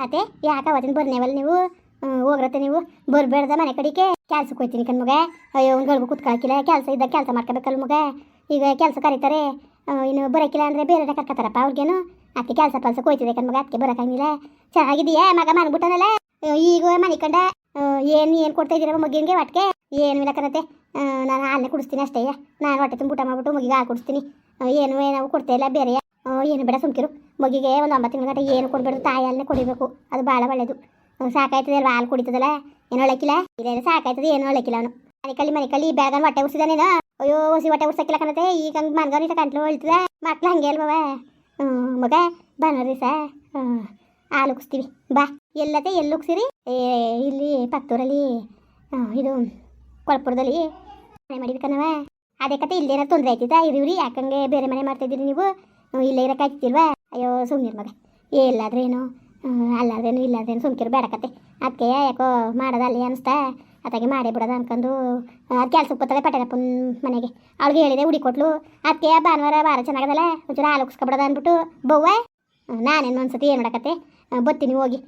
ಅತ್ತೆ ಯಾಕ ಅವತ್ತಿನ ಬರ್ನೇವಲ್ಲ ನೀವು? ಹೋಗ್ರತ್ತೆ ನೀವು. ಬರ್ಬೇಡ್ದ ಮನೆ ಕಡೆಗೆ. ಕೆಲ್ಸಕ್ಕೆ ಹೋಯ್ತೀನಿ ಕಣ್ ಮಗ. ಅಯ್ಯೋ ಗಳಿಗೆ ಕುತ್ಕೊಳಕಿಲ್ಲ ಕೆಲಸ ಇದ್ದಾಗ ಕೆಲಸ ಮಾಡ್ಕೋಬೇಕಲ್ಲ ಮಗ. ಈಗ ಕೆಲಸ ಕರೀತಾರೆ. ಆ, ಇನ್ನು ಬರೋಕಿಲ್ಲ ಅಂದರೆ ಬೇರೆ ಕರ್ಕತ್ತಾರಪ್ಪ ಅವ್ರಿಗೇನು? ಅದಕ್ಕೆ ಕೆಲಸ ಪಲ್ಸಕ್ಕೆ ಹೋಯ್ತಿದೆ ಕಣ್ ಮಗ. ಅದಕ್ಕೆ ಬರೋಕ್ಕಾಗಿಲ್ಲ ಚೆನ್ನಾಗಿದೆಯಾ ಮಗ ಮನ್ಬಿಟ್ಟನಲ್ಲ? ಈಗ ಮನೆ ಕಂಡ? ಏನು ಏನು ಕೊಡ್ತಾ ಇದ್ದೀರಪ್ಪ ಮಗಿನ್ಗೆ ಒಟ್ಟಿಗೆ ಏನು ಇಲ್ಲ ಕಣತೆ. ನಾನು ಹಾಲನ್ನೇ ಕುಡಿಸ್ತೀನಿ ಅಷ್ಟೇ. ನಾನು ಹೊಟ್ಟೆ ತುಂಬ ಊಟ ಮಾಡ್ಬಿಟ್ಟು ಮಗಿಗೆ ಹಾಲು ಕುಡಿಸ್ತೀನಿ. ಆ, ಏನು ನಾವು ಕೊಡ್ತಾ ಇಲ್ಲ ಬೇರೆ ಆ, ಏನು ಬೇಡ ಸುಮ್ಕಿರು. ಮಗಿಗೆ ಒಂದು ಒಂಬತ್ತು ತಿಂಗಳ ಗಂಟೆ ಏನು ಕೊಡ್ಬೇಡ ತಾಯಿ ಅಲ್ಲೇ ಕುಡಿಬೇಕು. ಅದು ಭಾಳ ಒಳ್ಳೇದು. ಸಾಕಾಯ್ತದೆ ಅಲ್ವಾ? ಹಾಲು ಕುಡಿತದಲ್ಲ? ಏನು ಒಳಕಿಲ್ಲ? ಇಲ್ಲ ಸಾಕಾಯ್ತದೆ, ಏನು ಒಳಕಿಲ್ಲ ಅವನು. ಮನೆ ಕಲ್ಲಿ ಮನೆ ಕಲ್ಲಿ ಹೊಟ್ಟೆ ಉರ್ಸಿದಾನೇನೋ ಅಯ್ಯೋ, ಹೊಸಿ ಹೊಟ್ಟೆ ಉರ್ಸಕ್ಕಿಲ್ಲ ಕಣತೆ. ಈಗ ಹಂಗೆ ಮನ್ಗನ್ ಇಷ್ಟ ಕಂಟ್ಲು ಹೇಳ್ತದೆ ಮಕ್ಳು ಹಂಗೆ ಅಲ್ವವ ಹ್ಞೂ ಮಗ ಬಾನೋರಿ ಸಾ ಹಾಲು ಉಗಿಸ್ತೀವಿ ಬಾ. ಎಲ್ಲತೆ, ಎಲ್ಲಿ ಉಗ್ಸಿರಿ ಏ, ಇಲ್ಲಿ ಪತ್ತೂರಲ್ಲಿ ಇದು ಕೊಳಪುರದಲ್ಲಿ ಮನೆ ಮಾಡಿದ ಕಣವ. ಅದೇ ಕತೆ ಇಲ್ಲೇನಾರು ತೊಂದರೆ ಆಯ್ತಿದ್ದ? ಇರಿವ್ರಿ ಯಾಕಂಗೆ ಬೇರೆ ಮನೆ ಮಾಡ್ತಾಯಿದ್ದೀರಿ ನೀವು? ಇಲ್ಲೇ ಇರೋಕ್ಕಾಗ್ತಿಲ್ವಾ ಅಯ್ಯೋ ಸುಮ್ಮನೆ ಮಗ. ಎಲ್ಲಾದ್ರೇನು ಅಲ್ಲಾದ್ರೇನು, ಇಲ್ಲಾದ್ರೇನು, ಸುಮ್ಕಿರು, ಬೇಡ ಕತೆ. ಅದಕ್ಕೆ ಯಾಕೋ ಮಾಡೋದು ಅನಿಸ್ತಾ, ಅತ್ತಾಗೆ ಮಾಡೇ ಬಿಡೋದು ಅನ್ಕೊಂಡು ಅದು ಕೆಲ್ಸಕ್ಕೆ ಬರ್ತದೆ ಪಟೇಲಪ್ಪನ ಮನೆಗೆ. ಅವಳಿಗೆ ಹೇಳಿದೆ, ಹುಡಿ ಕೊಟ್ಲು. ಅದಕ್ಕೆ ಭಾನುವಾರ ಭಾರ ಚೆನ್ನಾಗದಲ್ಲ, ಒಂಚೂರು ಹಾಲು ಉಗಿಸ್ಕೊಬಿಡೋದ ಅಂದ್ಬಿಟ್ಟು, ಬವ್ವ ನಾನೇನು ಒಂದ್ಸತಿ ಏನು ಮಾಡಕತ್ತೆ? ಬತ್ತೀನಿ, ಹೋಗಿ.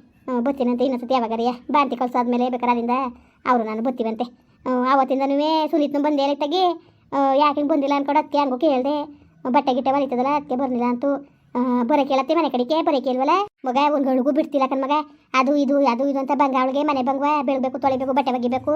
ಬತ್ತೀನಂತೆ ಇನ್ನೊಂದ್ಸತಿ ಯಾವಾಗರಿಯ ಬಾಂತಿ ಕಲ್ಸಾದ್ಮೇಲೆ ಬೇಕಾದ್ರೆ ಬೇಕಾದ್ರಿಂದ ಅವರು ನಾನು ಬತ್ತೀವಂತೆ. ಆವತ್ತಿಂದನೂ ಸುನೀತ್ನು ಬಂದೆ ಲೇಟಾಗಿ ಯಾಕೆ ಬಂದಿಲ್ಲ ಅನ್ಕೊಂಡು ಅದಕ್ಕೆ ಹಂಗೋ ಕೇಳಿದೆ. ಬಟ್ಟೆ ಗಿಟ್ಟೆ ಬರೀತದಲ್ಲ ಅದಕ್ಕೆ ಬರಲಿಲ್ಲ ಅಂತೂ ಬರೋ ಕೇಳತ್ತೆ ಮನೆ ಕಡೆಗೆ, ಬರೋ ಕೇಳ್ವಲ್ಲ. ಮಗ, ಒಂದು ಗಳಿಗೂ ಬಿಡ್ತಿಲ್ಲ ಕಣ್ ಮಗ. ಅದು ಇದು ಅದು ಇದು ಅಂತ ಬಂಗ ಅವಳಿಗೆ ಮನೆ ಬಂಗುವ, ಬೆಳಬೇಕು, ತೊಳಿಬೇಕು, ಬಟ್ಟೆ ಒಗಿಬೇಕು.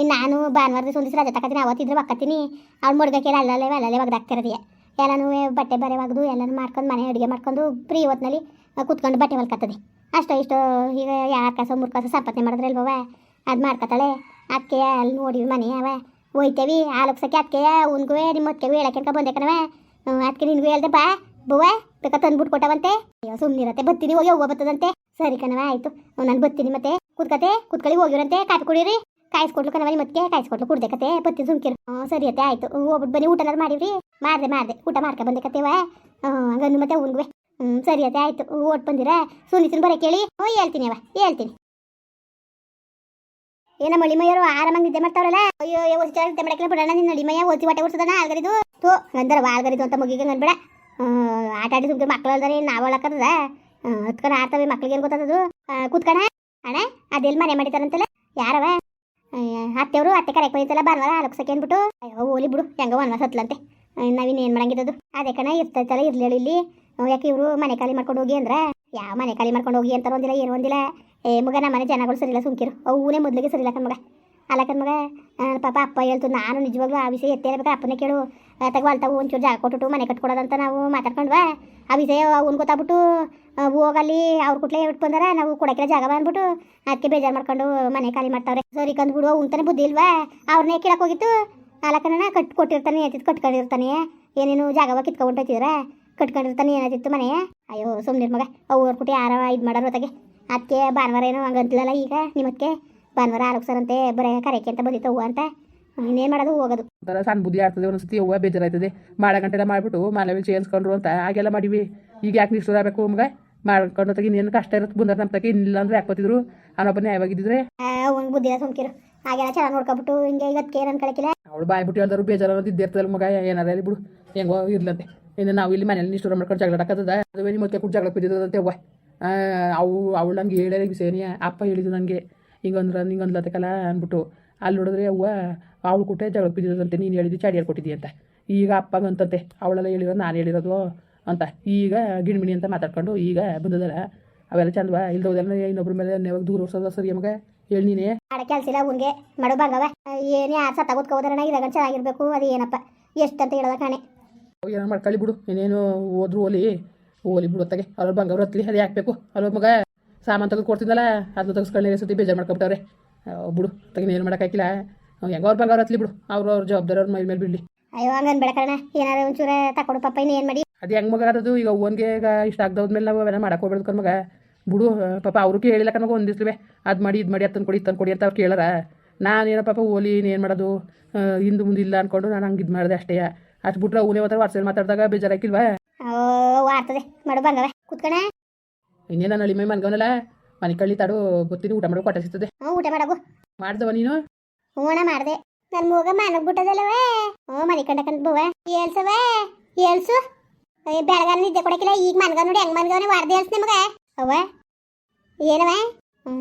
ಇನ್ನು ನಾನು ಭಾನುವಾರದ ದಿವಸ ರಜೆ ತಗೋತೀನಿ ಅವತ್ತಿದ್ರೆ ಒಕ್ಕತ್ತೀನಿ. ಅವ್ಳು ಮುಡ್ಗಕ್ಕೆಲ್ಲ ಅಲ್ಲಲ್ಲೇ ಅಲ್ಲಲ್ಲೇ ಒಗ್ದಾಕ್ತಿರೋದಿಯ ಎಲ್ಲನೂ ಬಟ್ಟೆ ಬರೆ ಒಗ್ದು, ಎಲ್ಲನೂ ಮಾಡ್ಕೊಂಡು, ಮನೆ ಅಡುಗೆ ಮಾಡ್ಕೊಂಡು, ಫ್ರೀ ಹೊತ್ತಿನಲ್ಲಿ ಕೂತ್ಕೊಂಡು ಬಟ್ಟೆ ಹೊಲ್ಕತ್ತದೆ. ಅಷ್ಟೋ ಇಷ್ಟೋ, ಈಗ ಯಾರು ಕಸ, ಮೂರು ಕಸ ಸಂಪಾದನೆ ಮಾಡಿದ್ರೆ ಅಲ್ವವ ಅದು ಮಾಡ್ಕೊತಾಳೆ ಅದಕ್ಕೆ ಅಲ್ಲಿ ನೋಡಿ ಮನೆ ಅವ ಹೋಯ್ತೇವಿ ಆಲೋಕ್ಸಕ್ಕೆ ಅದಕ್ಕೆ ಉನ್ಗುವೆ ನಿಮ್ಮ ಹೊತ್ತಿಗೆ ಹೇಳಕ್ಕೆ ಬಂದೆ ಅದಕ್ಕೆ ನಿನ್ಗೂ ಹೇಳ್ದೆ ಬಾ. ಬವ್ವ, ಬೇಕ ತಂದ್ಬಿಟ್ಟು ಕೊಟ್ಟವಂತೆ? ಅಯ್ಯೋ ಸುಮ್ಮನಿರತ್ತೆ ಬತ್ತೀನಿ, ಹೋಗಿ ಹೋಗೋ ಬರ್ತದಂತೆ ಸರಿ ಕಣವ ಆಯ್ತು. ನಾನು ಬತ್ತೀನಿ ಮತ್ತೆ. ಕುತ್ಕತೆ ಕುತ್ಕೊಳ್ಳಿ ಹೋಗಿರಂತೆ ಕಾಫಿ ಕುಡೀರಿ. ಕಾಯಿಸ್ಕೊಟ್ಲು ಕಣವ ಮತ್ತೆ ಕಾಯಿಸ್ಕೊಟ್ಲು ಕುಡ್ದೆ ಕತೆ. ಬತ್ತಿ ಸುಮ್ಕಿರು. ಹ್ಞೂ ಸರಿ ಅತ್ತೆ, ಆಯ್ತು. ಹೋಗ್ಬಿಟ್ಟು ಬನ್ನಿ ಊಟನಾದ್ರು ಮಾಡಿವ್ರಿ. ಮಾಡಿದೆ ಮಾಡಿದೆ. ಊಟ ಮಾಡ್ಕೊ ಬಂದೆ ಕತೆವ ಹಂಗನ್ನು ಮತ್ತೆ ಉಣ್ಗುವೆ ಹ್ಞೂ ಸರಿ ಅತ್ತೆ, ಆಯ್ತು. ಓಟ್ ಬಂದಿರಾ? ಸುನೀತಿನ ಬರೋ ಕೇಳಿ. ಹ್ಞೂ ಹೇಳ್ತೀನಿ ಅವ ಹೇಳ್ತೀನಿ. ಏನ ಮಳಿ ಮೈಯರು ಆರಾಮಾಗಿ ನಿದ್ದೆ ಮಾಡ್ತಾವ್ರಲ್ಲ? ಅಯ್ಯೋ ಅಯ್ಯೋ ಚೆನ್ನಾಗಿ ನಿದ್ದೆ ಮಾಡಕ್ಕೆ ಬಿಡೋಣ ನಿನ್ನ ಅಳಿಮಯ್ಯ ಮೈಯ ಓದಿ ಹೊಟ್ಟೆ ಉಡ್ಸದನ ಆಲ್ಗರಿದು ತೋ ಗಂಧರ ಆಲ್ಗರಿದು ಅಂತ ಮುಗಿಗೆ ಅನ್ಬೇಡ. ಆಟ ಆಡಿ ಸುಮ್ಕೆ ಮಕ್ಕಳು ಅಲ್ದಾರೆ ನಾವು ಅಳಕದ ಹತ್ಕೊಂಡು ಆಡ್ತವೆ ಮಕ್ಳಿಗೆ ಏನು ಗೊತ್ತದು ಕೂತ್ಕಣ. ಅಣ್ಣ ಅದೆಲ್ಲ ಮನೆ ಮಾಡಿತಾರಂತಲ್ಲ ಯಾರವ? ಅತ್ತೆಯವರು ಅತ್ತೆ ಕರೆಕ್ ಹೋಯ್ತಲ್ಲ ಭಾನುವಾರ ಅಲಕ್ಸಕ್ಕೆ ಅಂದ್ಬಿಟ್ಟು ಅಯ್ಯೋ, ಓಲಿ ಬಿಡು, ಹೆಂಗ ವನ್ವಾಸ ಹತ್ಲಂತೆ. ಏನು ಮಾಡಂಗಿದ್ದದು? ಅದೇ ಕಣ, ಇರ್ತೈತಲ್ಲ, ಇರ್ಲಿ ಹೇಳಿ ಇಲ್ಲಿ ಯಾಕೆ ಇವರು ಮನೆ ಖಾಲಿ ಮಾಡ್ಕೊಂಡು ಹೋಗಿ ಅಂದ್ರೆ? ಯಾವ ಮನೆ ಖಾಲಿ ಮಾಡ್ಕೊಂಡು ಹೋಗಿ ಅಂತ ಒಂದಿಲ್ಲ, ಏನು ಒಂದಿಲ್ಲ. ಏ, ಮಗ ನಮ್ಮ ಮನೆ ಜನಗಳು ಸರಿಯಿಲ್ಲ ಸುಮ್ಕಿರು. ಅವನೇ ಮೊದಲಿಗೆ ಸರಿಯಿಲ್ಲ ಕಣ್ಮಗ ಅಲ್ಲ ಮಗ ಪಾಪ ಅಪ್ಪ ಹೇಳ್ತು, ನಾನು ನಿಜವಾಗ್ಲೂ ಆ ವಿಷಯ ಎತ್ತೇ ಇರ್ಬೇಕು ಅಪ್ಪನೇ ಕೇಳು. ತಗ ಅಲ್ತಾವು ಒಂಚೂರು ಜಾಗ ಕೊಟ್ಟುಬಿಟ್ಟು ಮನೆ ಕಟ್ಕೊಡೋದಂತ ನಾವು ಮಾತಾಡ್ಕೊಂಡ್ವಾ. ಆ ವಿಷಯ ಅವ್ನು ಗೊತ್ತಾಗ್ಬಿಟ್ಟು ಹೋಗಲ್ಲಿ ಅವ್ರ ಕುಟ್ಲೆ ಬಿಟ್ಟು ಬಂದಾರ. ನಾವು ಕೊಡಕ್ಕಿಲ್ಲ ಜಾಗ ಬಂದ್ಬಿಟ್ಟು ಅದಕ್ಕೆ ಬೇಜಾರು ಮಾಡ್ಕೊಂಡು ಮನೆ ಖಾಲಿ ಮಾಡ್ತಾವ್ರೆ. ಸರಿ ಕಂದ್ಬಿಡು ಉಂತಾನೆ ಬುದ್ಧಿ ಇಲ್ವಾ? ಅವ್ರನ್ನೇ ಕೇಳಕ್ ಹೋಗಿತ್ತು. ಅಲಕನ ಕಟ್ ಕೊಟ್ಟಿರ್ತಾನೆ ಏತಿತ್ತು ಕಟ್ಕೊಂಡಿರ್ತಾನೆ. ಏನೇನು ಜಾಗವ ಕಿತ್ಕೊಂಡ್ಬಿಟ್ಟಿದ್ರ ಕಟ್ಕೊಂಡಿರ್ತಾನೆ ಏನಾಯ್ತಿತ್ತು ಮನೆ ಅಯ್ಯೋ ಸುಮ್ಮನೆ ಮಗ. ಅವ್ರ ಕುಟಿ ಯಾರ ಇದು ಮಾಡೋರು ಹೊತ್ತಿಗೆ ಅದಕ್ಕೆ ಭಾನುವಾರ ಏನೋ ಹಂಗಂತಿಲ್ಲಲ್ಲ ಈಗ? ನಿಮ್ಮಕ್ಕೆ ಭಾನುವಾರ ಆರೋಗ್ಸರಂತೆ ಬರೀ ಕರೆಕೆ ಅಂತ ಬಂದಿತ್ತು ಹೂವು ಅಂತ. ಇನ್ನೇನು ಮಾಡೋದು? ಹೋಗೋದು. ಒಂಥರ ಸಣ್ಣ ಬುದ್ಧಿ ಆಗ್ತದೆ ಒಂದ್ಸತಿ ಹೂವು ಬೇಜಾರಾಯ್ತದೆ. ಮಾಡೋ ಗಂಟೆಲ್ಲ ಮಾಡಿಬಿಟ್ಟು ಮನೇಲಿ ಸೇರಿಸ್ಕೊಂಡ್ರು ಅಂತ. ಹಾಗೆಲ್ಲ ಮಾಡಿವಿ. ಈಗ ಯಾಕೆ ನಿಷ್ಠೂರ ಆಗಬೇಕು ಮಗ ಮಾಡ್ಕೊಂಡು ತಗಿ ಇನ್ನೇನು ಕಷ್ಟ ಇರುತ್ತೆ. ಬಂದ್ರೆ ನಮ್ಮ ತಗಿ ಇಲ್ಲ ಅಂದ್ರೆ ಯಾಕೋತಿದ್ರು ಬರ್ತಿದ್ರು? ಯಾವಾಗಿದ್ರೆ ಅವ್ನು ಒಂದು ಬುದ್ಧಿನ ಸುಮ್ಕಿರು. ಹಾಗೆಲ್ಲ ಚೆನ್ನಾಗಿ ನೋಡ್ಕೊಬಿಟ್ಟು ಹಿಂಗೆ ಇವತ್ತು ಏನು ಅನ್ಕೊಳಕಿಲ್ಲ ಅವಳು ಬಾಯ್ ಬಿಟ್ಟು ಹೇಳ್ದಾರು ಬೇಜಾರು ಅನ್ನೋದು ಇದ್ದೇ ಮಗ. ಏನಾರ ಬಿಡು. ಹೆಂಗೋ ಇರ್ಲಂತೆ. ಇನ್ನು ನಾವು ಇಲ್ಲಿ ಮನೇಲಿ ನಿಷ್ಠೂರ ಮಾಡ್ಕೊಂಡು ಜಗಳ ಆಡಕತ್ತದ ಅದುವೇ ನಿಮ್ಮ ಮತ್ತೆ ಕೂಡ ಜಗಳ ಬಿದ್ದಿದಂತೆ ಅವ್ವ. ಅವು ಅವಳು ನಂಗೆ ಹೇಳೇ ಸೇನಿಯ ಅಪ್ಪ ಹೇಳಿದ್ದು ನನಗೆ ಹಿಂಗಂದ್ರ ಹಿಂಗಂದ್ಲತ್ತಕಲ್ಲ ಅಂದ್ಬಿಟ್ಟು ಅಲ್ಲಿ ನೋಡಿದ್ರೆ ಅವ್ವ ಅವಳು ಕೊಟ್ಟೆ ಜಗಳ ಬಿದ್ದಿದಂತೆ ನೀನು ಹೇಳಿದ್ದು ಚಾಡಿಯಲ್ಲಿ ಕೊಟ್ಟಿದ್ದಿ ಅಂತ. ಈಗ ಅಪ್ಪಗಂತಂತೆ ಅವಳೆಲ್ಲ ಹೇಳಿರೋದು ನಾನು ಹೇಳಿರೋದು ಅಂತ. ಈಗ ಗಿಣ್ಮಿಣಿ ಅಂತ ಮಾತಾಡ್ಕೊಂಡು ಈಗ ಬಂದದಲ್ಲ. ಅವೆಲ್ಲ ಚಂದವ ಇಲ್ದೋದೆಲ್ಲ ಇನ್ನೊಬ್ಬರ ಮೇಲೆ ಯಾವಾಗ ದೂರ ಓಡಿಸೋದ ಸರಿ ನಮಗೆ ಹೇಳಿ ನೀನೇ. ಆಡ ಕೆಲಸ ಇಲ್ಲ ಹುಂಗೆ ಮಾಡೋ ಏನೇ ಏನು ಯಾರು ಸತ್ತ ಕೂತ್ಕೋದ್ರಣ ಇರಾಗ ಚೆನ್ನಾಗಿರ್ಬೇಕು ಅದು ಏನಪ್ಪ ಎಷ್ಟಂತ ಹೇಳೋದ ಕಾಣೆ. ಏನೋ ಮಾಡ್ಕೊಳ್ಳಿ ಬಿಡು ಇನ್ನೇನು ಹೋದ್ರು ಓಲಿ ಓಲಿ ಬಿಡು ಹೊತ್ತಾಗೆ ಅವ್ರ ಬಂಗಾರ ಹತ್ಲಿ ಅದು ಹಾಕ್ಬೇಕು. ಬೇಕು ಅಲ್ವ ಮಗ ಸಾಮಾನು ತೆಗೆದು ಕೊಡ್ತಿದ್ದಲ್ಲ ಅದನ್ನ ತೆಗೆಸ್ಕೊಳ್ಳಿ ಸತಿ ಬೇಜಾರು ಮಾಡ್ಕೊಬಿಟ್ಟವ್ರೆ. ಬಿಡು ತಗಿನ ಏನು ಮಾಡೋಕ್ಕಾಗಿಲ್ಲ ಹೆಂಗ ಅವ್ರ ಬಂಗಾರ ಹತ್ಲಿ ಬಿಡು. ಅವ್ರು ಅವ್ರ ಜವಾಬ್ದಾರಿ ಅವ್ರ ಮೈ ಮೇಲೆ ಬಿಡಲಿ. ಅಯ್ಯೋ ಹಂಗನ್ ಬೇಡ ಏನಾದ್ರು ಏನಾರ ಒಂಚೂರ ತಕೊಡು ಪಪ್ಪ ಇನ್ನು ಏನು ಮಾಡಿ? ಅದು ಹೆಂಗ್ ಮಗ ಅದು ಈಗ ಓನ್ಗೆ ಈಗ ಇಷ್ಟ ಆಗದವ್ಮೇಲೆ ನಾವು ಅವೆಲ್ಲ ಮಾಡಕ್ಕೆ ಕಣ್ ಮಗ. ಬಿಡು ಪಾಪ ಅವರು ಕಣಗ ಒಂದು ದಿವ್ಸವೇ ಅದು ಮಾಡಿ ಇದು ಮಾಡಿ ಅತ್ತನ್ ಕೊಡಿ ಇತ್ತನ್ ಕೊಡಿ ಅಂತ ಅವ್ರು ಕೇಳಾರ. ನಾನೇನೋ ಪಾಪ ಓಲಿ ಏನು ಮಾಡೋದು? ಹಿಂದೆ ಮುಂದೆ ಇಲ್ಲ ಅಂದ್ಕೊಂಡು ನಾನು ಹಂಗೆ ಇದು ಮಾಡಿದೆ ಅಷ್ಟೇ. ಅಷ್ಟು ಬಿಟ್ರೆ ಅವನೇ ಮಾತ್ರ ವಾಟ್ಸಲ್ಲಿ ಮಾತಾಡಿದಾಗ ಬೇಜಾರಾಕಿಲ್ವಾ ಓ ವಾರ್ತದೆ. ಮಾಡು ಬಂಗವ ಕುತ್ಕಣ. ಇನ್ನೇನ ನಾನು ಮೈ ಮನ್ಗವನಲ್ಲ? ಮನೆ ಕಳ್ಳಿ ತಾಡು ಗೊತ್ತೀನಿ ಊಟ ಮಾಡೋ ಕೊಟ್ಟ ಸಿಗ್ತದೆ. ಹ್ಞೂ ಊಟ ಮಾಡಗು. ಮಾಡ್ದವ ನೀನು? ಹೂಣ ಮಾಡಿದೆ. ನನ್ನ ಮೂಗ ಮನಗ್ಬಿಟ್ಟದಲ್ಲವೇ ಹ್ಞೂ ಮನೆ ಕಂಡಕಂತ ಬುವ. ಏಳ್ಸವೇ ಏಳ್ಸು? ಬೆಳಗಾನ ನಿದ್ದೆ ಕೊಡಕಿಲ್ಲ ಈಗ ಮನ್ಗ ನೋಡಿ ಹೆಂಗ್ ಮನ್ಗವನೆ ವಾರ್ದೆ ಏಳ್ಸ್ ನಿಮಗೆ. ಅವ್ವ? ಏನವ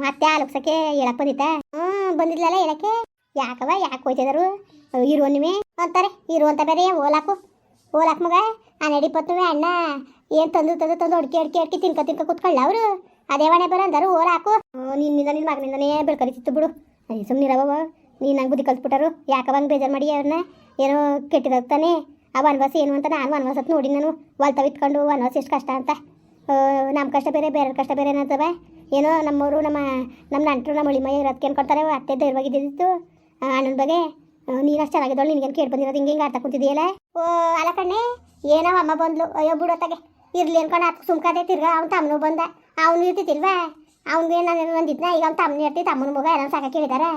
ಅತ್ತೆ ಆಲೋಕ್ಸಕ್ಕೆ ಹೇಳಕ್ ಬಂದಿತ್ತ ಹ್ಮ್ ಬಂದಿದ್ಲಲ್ಲ ಹೇಳಕ್ಕೆ? ಯಾಕವ ಯಾಕೆ ಹೋಯ್ತಿದಾರು? ಇರುವ ನೀವೇ? ಅಂತಾರೆ ಇರುವಂತ ಬೇರೆ ಓಲಾಕು. ಓಲಾಕ್ ಮಗ? ಆ ಇಪ್ಪತ್ತು ಅಣ್ಣ. ಏನು ತಂದು ತಂದು ತಂದು ಅಡ್ಕೆ ಅಡ್ಕೆ ಅಡ್ಕೆ ತಿನ್ಕ ತಿನ್ಕ ಕುತ್ಕೊಳ್ಳ ಅವರು? ಅದೇ ಮನೆ ಬರ ಅಂದರು ಓಲಾಕು ನಿನ್ನಿಂದ ನಿನ್ನ ಮಗನಿಂದನೇ ಬೆಳ್ಕರಿತಿತ್ತು ಬಿಡು. ಸುಮ್ಮನಿರವ ನೀನು ನಂಗೆ ಬುದ್ಧಿ ಕಲ್ಸ್ಬಿಟ್ಟರು ಯಾಕೆ ಹಂಗೆ ಬೇಜಾರು ಮಾಡಿ ಅವ್ರನ್ನ ಏನೋ ಕೆಟ್ಟಿದಾಗ್ತಾನೆ ಆ ವನವಾಸ ಏನು ಅಂತ ನಾನು ಅಂತ ನೋಡಿ ನಾನು. ಹೊಲ್ತವಿತ್ಕೊಂಡು ವನವಾಸ ಎಷ್ಟು ಕಷ್ಟ ಅಂತ. ನಮ್ಮ ಕಷ್ಟ ಬೇರೆ ಬೇರೆ ಕಷ್ಟ ಬೇರೆ ಏನಂತವ? ಏನೋ ನಮ್ಮವರು, ನಮ್ಮ ನಮ್ಮ ನಂಟರು, ನಮ್ಮ ಉಳಿಮೈ ಇರೋದಕ್ಕೆ ಅನ್ಕೊಳ್ತಾರೆ ಅತ್ತೆ ಧೈರ್ಯವಾಗಿದ್ದಿತ್ತು ಅಣ್ಣನ ಬಗ್ಗೆ ನೀನು ಅಷ್ಟು ಚೆನ್ನಾಗಿದ್ದಳು ನಿನಗೇನು ಕೇಳಿ ಬಂದಿರೋದು? ಹಿಂಗೆ ಹಿಂಗೆ ಆಡ್ತಾ ಕುಂತಿದೆಯಲ್ಲ ಓ, ಅಲ್ಲ ಕಣ್ಣೆ, ಏನೋ ಅಮ್ಮ ಬಂದ್ಲು. ಅಯ್ಯೋ ಬಿಡೋತ್ತಾಗೆ ಇರ್ಲಿ ಅನ್ಕೊಂಡು ಹತ್ತು ಸುಮ್ಕದೆ ತಿರ್ಗಾ ಅವ್ನು ತಮ್ಮನು ಬಂದ. ಅವನು ಇರ್ತಿತ್ತಿಲ್ವಾ ಅವ್ನಿಗೆ ನಾನು ಬಂದಿದ್ನ ಈಗ ಅವ್ನು ತಮ್ಮನ ಇರ್ತಿ, ತಮ್ಮನ ಮಗ ಏನೋ ಸಾಕ ಕೇಳಿದಾರೆ.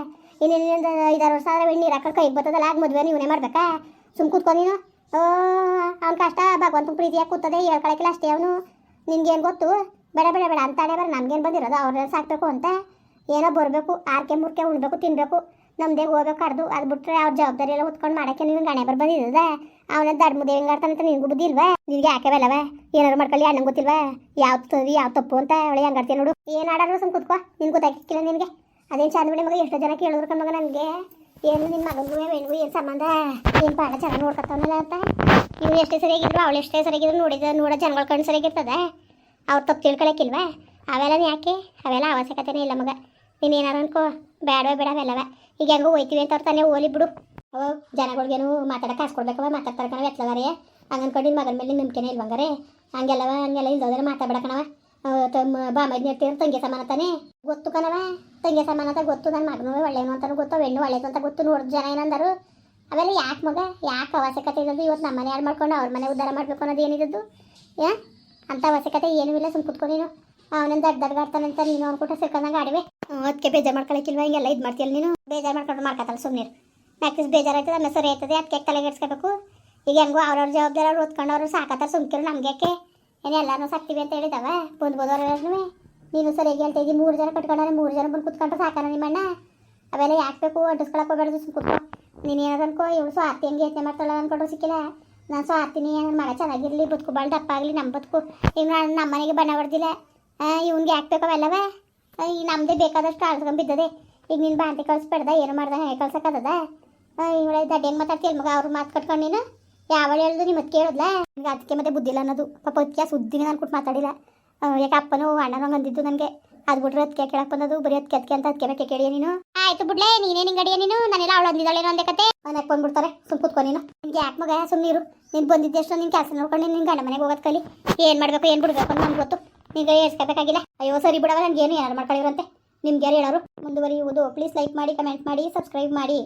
ಇನ್ನೇನಿಂದ ಐದಾರು ವರ್ಷ ಆದ್ರೆ ನೀರು ಹಾಕೊಂಡು ಕೈಗೆ ಬರ್ತದಲ್ಲ, ಆಗ ಮದುವೆ ಇವನೇ ಮಾಡ್ಬೇಕಾ? ಸುಮ್ ಕೂತ್ಕೊ ನೀನು. ಓ, ಅವ್ನ ಕಷ್ಟ. ಭಗವಂತನ ಪ್ರೀತಿಯಾಗಿ ಕೂತದೆ, ಹೇಳ್ಕೊಳಕಿಲ್ಲ ಅಷ್ಟೇ ಅವನು. ನಿನ್ಗೇನು ಗೊತ್ತು? ಬೇಡ ಬೇಡ ಬೇಡ ಅಂತಾಳೆ. ಬರ, ನಮ್ಗೇನು ಬಂದಿರೋದು? ಅವ್ರನ್ನ ಸಾಕ್ಬೇಕು ಅಂತ. ಏನೋ ಬರಬೇಕು. ಆರ್ಕೆ, ಮುರ್ಕೆ ಉಣ್ಬೇಕು, ತಿನ್ಬೇಕು. ನಮ್ದೇ ಹೋಗ್ಬೇಕು ಕಡ್ದು ಅದು ಬಿಟ್ರೆ ಅವ್ರ ಜವಾಬ್ದಾರಿ ಎಲ್ಲ ಹೊತ್ಕೊಂಡು ಮಾಡಕ್ಕೆ ನಿನ್ನ ಗಣೆ ಬರ್ ಬಂದಿದ್ದದ? ಅವನ ಧರ್ಮದೇವ್ ಅಂತ ನಿನ್ಗೂ ಬುದ್ಧಿ ಇಲ್ವಾ? ನಿನ್ಗೆ ಯಾಕೆ ಬೇಲವ ಏನಾರು ಮಾಡ್ಕೊಳ್ಳಿ, ಅಣ್ಣಂಗೆ ಗೊತ್ತಿಲ್ವಾ? ಯಾವ ಸರಿ ಯಾವ ತಪ್ಪು ಅಂತ ಅವಳೆ ಹೆಂಗಾಡ್ತೀಯ ನೋಡು. ಏನು ಆಡಾಡ್ರು ಸುಮ್ ಕೂತ್ಕೋ, ನಿನ್ ಗೊತ್ತಾಗಿಕ್ಕಿಲ್ಲ ನಿನಗೆ. ಅದೇನು ಚಂದ ಬಿಡಿ ಮಗ, ಎಷ್ಟೋ ಜನ ಕೇಳಿದ್ರು ಕಣ್ಮಗ ನನಗೆ. ಏನು ನಿನ್ನ ಮಗನಿಗೂ ಹೆಣ್ಗೂ ಏನು ಸಂಬಂಧ? ಏನು ಪಾಡ ಚೆನ್ನಾಗಿ ನೋಡ್ಕೊತಾವನಲ್ಲ ಅಂತ. ಇವ್ರು ಎಷ್ಟೇ ಸರಿಯಾಗಿದ್ರು, ಅವಳು ಎಷ್ಟೇ ಸರಿಯಾಗಿದ್ರು ನೋಡಿದ, ನೋಡೋ ಜನಗಳ ಕಣ್ಣು ಸರಿಯಾಗಿರ್ತದೆ. ಅವ್ರು ತಪ್ಪು ತಿಳ್ಕೊಳಕ್ಕಿಲ್ವಾ? ಅವೆಲ್ಲ ಯಾಕೆ? ಅವೆಲ್ಲ ಅವಶ್ಯಕತೆನೇ ಇಲ್ಲ ಮಗ. ನೀನು ಏನಾರು ಅನ್ಕೋ. ಬೇಡವೇ ಬೇಡ ಅವೆಲ್ಲವ. ಈಗ ಹೆಂಗೋ ಹೋಯ್ತೀವಿ ಅಂತ ಅವ್ರು ತಾನೇ ಓಲಿ ಬಿಡು. ಅವ ಜನಗಳಿಗೇನು ಮಾತಾಡಕ್ಕೆ ಕಾಸು ಕೊಡ್ಬೇಕವ, ಮಾತಾಡ್ತಾರೆ ಕಣವ, ಎತ್ಲದಾರೆ. ಹಂಗೆ ಅನ್ಕೊಂಡು ನಿನ್ನ ಮಗನ ಮೇಲೆ ನಂಬಿಕೆನೇ ಇಲ್ವಂಗಾರೆ. ಹಂಗೆಲ್ಲವ, ಹಂಗೆಲ್ಲ ಇಲ್ದೋದ್ರೆ ಮಾತಾಡ್ಬೇಡ ಕಣವ. ತಮ್ಮ ಬಾಮೈದ್ ಅಂತ ತಂಗಿ ಸಮಾನ ತಾನೇ. ಗೊತ್ತು ಕಣವ? ತಂಗಿ ಸಮಾನ ಗೊತ್ತು ನನ್ನ ಮಗನೂ ಒಳ್ಳೇನು ಅಂತ ಗೊತ್ತು ಹೆಣ್ಣು ಒಳ್ಳೇದು ಅಂತ ಗೊತ್ತು ನೋಡಿದ ಜನ ಏನಂದರು. ಅವೆಲ್ಲ ಯಾಕೆ ಮಗ? ಯಾಕೆ ಅವಶ್ಯಕತೆ ಇದ್ದದ್ದು ಇವತ್ತು ನಮ್ಮ ಮನೆ ಮಾಡ್ಕೊಂಡು ಅವ್ರ ಮನೆ ಉದ್ಧಾರ ಮಾಡಬೇಕು ಅನ್ನೋದು ಏನಿದ್ದದ್ದು ಏ ಅಂತ ಅವಶ್ಯಕತೆ ಏನೂ ಇಲ್ಲ ಸುಮ್ ಕುತ್ಕೊಂಡು ನೀನು. ಅವನಿಂದ ದಡ್ಡ ನೀನು ನೀನು ಕೂಟ ಸಿಕ್ಕಂದಂಗೆ ಆಡಿವೆ. ಅದಕ್ಕೆ ಬೇಜಾರು ಮಾಡ್ಕೊಳಕ್ಕಿಲ್ವಾ ಹಿಂಗೆಲ್ಲ ಇದು ಮಾಡ್ತೀಯಲ್ಲ ನೀನು? ಬೇಜಾರು ಮಾಡ್ಕೊಂಡು ಮಾಡ್ಕೊತಲ್ಲ ಸುಮ್ಮನೆ ಮ್ಯಾಕ್ಸಿಸ್ ಬೇಜಾರಾಯ್ತದೆ ಆಮೇಲೆ ಸರಿ ಆಯ್ತದೆ ಅದಕ್ಕೆ ತಲೆಗೆಡ್ಸ್ಕೋಬೇಕು ಈಗ ಹೆಂಗೋ ಅವ್ರವ್ರ ಜವಾಬ್ದಾರಿ ಅವ್ರು ಓದ್ಕೊಂಡವ್ರು ಸಾಕತ್ತಾರ ಸುಮ್ಕಿರು ನಮ್ಗೆ ಯಾಕೆ? ಏನು ಎಲ್ಲಾನು ಸಾಕ್ತೀವಿ ಅಂತ ಹೇಳಿದವ? ಬಂದ್ಬೋದವ್ರು ನೀನು ಸರಿಯಾಗಿ ಹೇಳ್ತಾ ಇದ್ದೀವಿ ಮೂರು ಜನ ಕಟ್ಕೊಂಡ್ರೆ, ಮೂರು ಜನ ಬಂದು ಕುತ್ಕೊಂಡ್ರೆ ಸಾಕನ ನಿಮ್ಮಣ್ಣ? ಅವೆಲ್ಲ ಯಾಕೆ ಬೇಕು? ಅಂಟಿಸ್ಕೊಳಕ್ಕೆ ಹೋಗ್ಬೇಡ್ದು ಸುಮ್ ಕೂತ್ಕೊ. ನೀನು ಏನಾದ್ರು ಅನ್ಕೋ? ಇವಳು ಸ್ವಾರ್ಥಿ ಹೆಂಗೆ ಯತ್ನೆ ಮಾಡ್ತಾಳ ಅನ್ಕೊಂಡ್ರು ಸಿಕ್ಕಿಲ್ಲ. ನಾನು ಸ್ವಾರ್ಥಿನಿ ನನ್ನ ಮಗ ಚೆನ್ನಾಗಿರಲಿ, ಬದುಕು ಭಾಳ ದಪ್ಪ ಆಗಲಿ ನಮ್ಮ ಬದುಕು. ಈಗ ನಮ್ಮ ಮನೆಗೆ ಬಣ್ಣ ಹೊಡೆದಿಲ್ಲ. ಇವ್ನಿಗೆ ಯಾಕೆ ಬೇಕು ಅವೆಲ್ಲವ? ಈಗ ನಮ್ಮದೇ ಬೇಕಾದಷ್ಟು ಆಳ್ಸ್ಕೊಂಡ್ ಬಿದ್ದದೆ ಈಗ ನೀನು ಬಾಂತಿ ಕಳ್ಸ್ಬೇಡ್ದ ಏನು ಮಾಡ್ದ? ಹೇಗೆ ಕಳ್ಸಕ್ಕದ ಇವಳ ದಡ್ಡ ಹೆಂಗ್ ಮಾತಾಡ್ತೀಯ ಮಗ ಅವ್ರು ಮಾತು ಕಟ್ಕೊಂಡು ನೀನು? ಯಾವಾಗ ಹೇಳ್ದು ನಿಮ್ಮ ಮತ್ತೆ ಕೇಳಿದ್ಲ ನಿಮ್ಗೆ ಅದಕ್ಕೆ ಮತ್ತೆ ಬುದ್ಧಿಲ್ಲ ಅನ್ನೋದು. ಪಾಪ ಅದಕ್ಕೆ ಸುದ್ದಿನೇ ನಾನು ಕೊಟ್ಟು ಮಾತಾಡಿಲ್ಲ. ಯಾಕೆ ಅಪ್ಪನೂ ಅಣ್ಣನೂ ಬಂದಿದ್ದು ಅಂದಿದ್ದು ನನಗೆ. ಅದು ಬಿಟ್ರೆ ಅದಕ್ಕೆ ಕೇಳಕ್ ಬಂದದು ಬರೀ ಅದಕ್ಕೆ ಅದಕ್ಕೆ ಅಂತ ಅದಕ್ಕೆ ಬೇಕೆ ಕೇಳಿಯ ನೀನು? ಆಯ್ತು ಬಿಡ್ಲೆ ನೀನೇ ನಿಂಗೆ ಅಡಿಯ ನೀನು? ನಾನೆಲ್ಲ ಅವಳು ಅಂದಿದ್ದಾಳೆ ಅಂದೆ ಕತೆ. ಮನೆಗೆ ಬಂದ್ಬಿಡ್ತಾರೆ. ಸುಮ್ ಕೂತ್ಕೊ ನೀನು. ನಿನ್ಗೆ ಯಾಕೆ ಮಗ? ಸುಮ್ಮನಿರು ನೀನು ಬಂದಿದ್ದೆಷ್ಟು ನಿನ್ನ ಕೆಲಸ ನೋಡ್ಕೊಂಡು ನಿನ್ನ ಗಂಡ ಮನೆಗೆ ಹೋಗೋದು ಕಲಿ. ಏನು ಮಾಡಬೇಕು ಏನು ಬಿಡಬೇಕು ಅಂತ ನಂಗೆ ಗೊತ್ತು. ನಿಂಗೆ ಏರ್ಸ್ಕೋಬೇಕಾಗಿಲ್ಲ ಅಯ್ಯೋ, ಸರಿ ಬಿಡವ ಏನು ಏನಾರು ಮಾಡ್ಕೊಳ್ಳಿರಂತೆ ನಿಮ್ಗೆ ಯಾರು ಹೇಳೋರು? ಮುಂದುವರಿಯುವುದು. ಪ್ಲೀಸ್ ಲೈಕ್ ಮಾಡಿ ಕಮೆಂಟ್ ಮಾಡಿ ಸಬ್ಸ್ಕ್ರೈಬ್ ಮಾಡಿ.